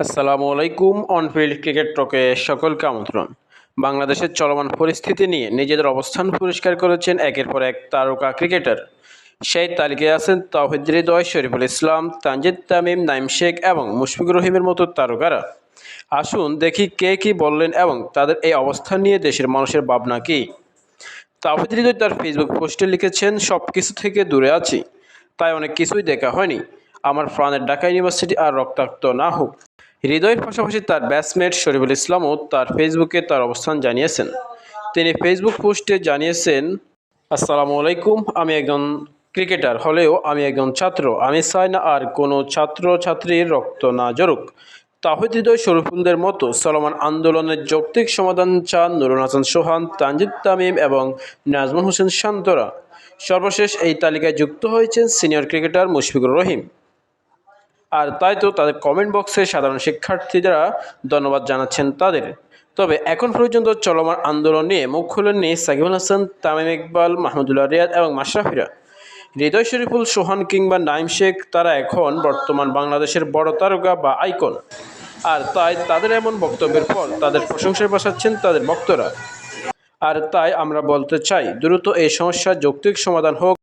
আসসালামু আলাইকুম, on-field cricket টকে সকলকে আমন্ত্রণ। বাংলাদেশের চলমান পরিস্থিতি নিয়ে নিজেদের অবস্থান পরিষ্কার করেছেন একের পর এক তারকা ক্রিকেটার। সেই তালিকায় আছেন তাওহিদ হৃদয়, শরীফুল ইসলাম, তানজিদ তামিম, নাইম শেখ এবং মুশফিকুর রহিমের মতো তারকারা। আসুন দেখি কে কি বললেন এবং তাদের এই অবস্থান নিয়ে দেশের মানুষের ভাবনা কী। তাওহিদ তার ফেসবুক পোস্টে লিখেছেন সব কিছু থেকে দূরে আছি। তাই অনেক কিছুই দেখা হয়নি। আমার প্রাণের ঢাকা ইউনিভার্সিটি আর রক্তাক্ত না হোক। হৃদয়ের পাশাপাশি তার ব্যাটসমেট শরীফুল ইসলামও তার ফেসবুকে তার অবস্থান জানিয়েছেন। তিনি ফেসবুক পোস্টে জানিয়েছেন, আসসালামু আলাইকুম, আমি একজন ক্রিকেটার। হলেও আমি একজন ছাত্র। আমি চাই না আর কোনো ছাত্র ছাত্রীর রক্ত না জরুক তাহিদ হৃদয় শরীফুলদের মতো চলমান আন্দোলনের যৌক্তিক সমাধান চান নুরুল হাসান সোহান, তানজিদ তামিম এবং নাজমুল হোসেন শান্তরা সর্বশেষ এই তালিকায় যুক্ত হয়েছেন সিনিয়র ক্রিকেটার মুশফিকুর রহিম। আর তাই তো তাদের কমেন্ট বক্সে সাধারণ শিক্ষার্থীরা ধন্যবাদ জানাচ্ছেন তাদের। তবে এখন পর্যন্ত চলমান আন্দোলন নিয়ে মুখ খুলেননি সাকিবুল হাসান, তামিম ইকবাল, মাহমুদুল্লাহ রিয়াদ এবং মাশরাফিরা। হৃদয় শরীফুল, সোহান কিংবা নাইম শেখ, তারা এখন বর্তমান বাংলাদেশের বড় তারকা বা আইকন। আর তাই তাদের এমন বক্তব্যের পর তাদের প্রশংসায় বসাচ্ছেন তাদের ভক্তরা আর তাই আমরা বলতে চাই, দ্রুত এই সমস্যার যৌক্তিক সমাধান হোক।